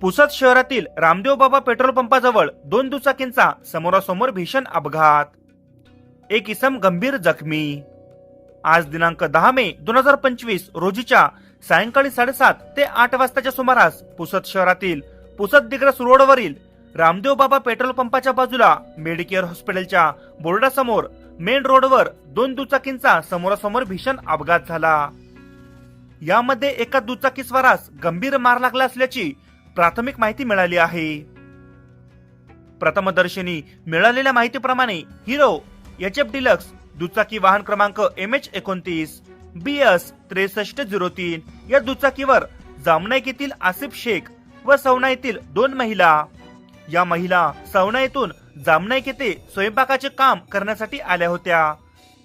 पुसद शहरातील रामदेव बाबा पेट्रोल पंपाजवळ दोन दुचाकींचा समोरासमोर भीषण अपघात. एक इसम गंभीर जखमी. आज दिनांक दहा मे दोन हजार पंचवीस रोजीच्या सायंकाळी साडेसात ते आठ वाजताच्या सुमारास पुसद शहरातील पुसद दिग्रस रोडवरील रामदेव बाबा पेट्रोल पंपाच्या बाजूला मेडिकेअर हॉस्पिटलच्या बोर्डासमोर मेन रोडवर दोन दुचाकींचा समोरासमोर भीषण अपघात झाला. यामध्ये एका दुचाकीस्वारास गंभीर मार लागला असल्याची प्राथमिक माहिती मिळाली आहे. प्रथमदर्शनी मिळालेल्या माहितीप्रमाणे हिरो एच एफ डिलक्स दुचाकी वाहन क्रमांक एम एच एकोणतीस बी एस त्रेसष्ट झिरो तीन या दुचाकीवर जामनाईक येथील आसिफ शेख व सवना येथील दोन महिला. या महिला सवना येथून जामनाईक येथे स्वयंपाकाचे काम करण्यासाठी आल्या होत्या.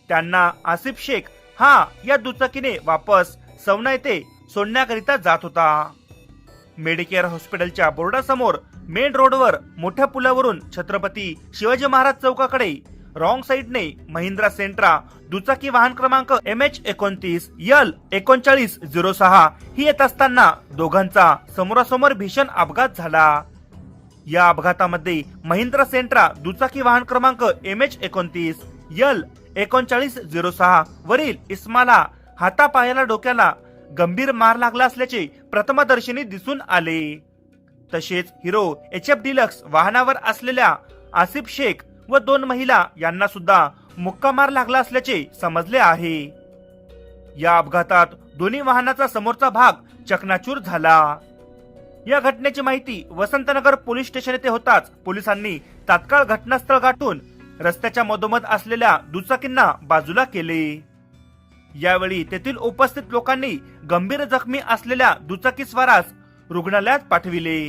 त्यांना आसिफ शेख हा या दुचाकीने वापस सवना येथे सोडण्याकरिता जात होता. मेडिकेअर हॉस्पिटलच्या बोर्डासमोर मेन रोडवर मोठ्या पुलावरून छत्रपती शिवाजी महाराज चौकाकडे. रॉंग साईडने महिंद्रा सेंट्रा दुचाकी वाहन क्रमांक एम एच एकोणतीस यल एकोणचाळीस झिरो सहा ही येत असताना दोघांचा समोरासमोर भीषण अपघात झाला. या अपघातामध्ये महिंद्रा सेंट्रा दुचाकी वाहन क्रमांक एम एच एकोणतीस यल एकोणचाळीस झिरो सहा वरील इस्माला हातापायाला डोक्याला गंभीर मार लागला असल्याचे प्रथमदर्शनी दिसून आले. तसेच हिरो एच एफ डिलक्स वाहनावर असलेल्या आसिफ शेख व दोन महिला यांना सुद्धा मुक्का मार लागला असल्याचे समजले आहे. या अपघातात दोन्ही वाहनाचा समोरचा भाग चकनाचूर झाला. या घटनेची माहिती वसंतनगर पोलीस स्टेशन येथे होताच पोलिसांनी तात्काळ घटनास्थळ गाठून रस्त्याच्या मधोमध असलेल्या दुचाकींना बाजूला केले. यावेळी तेथील उपस्थित लोकांनी गंभीर जखमी असलेल्या दुचाकी स्वारास रुग्णालयात पाठविले.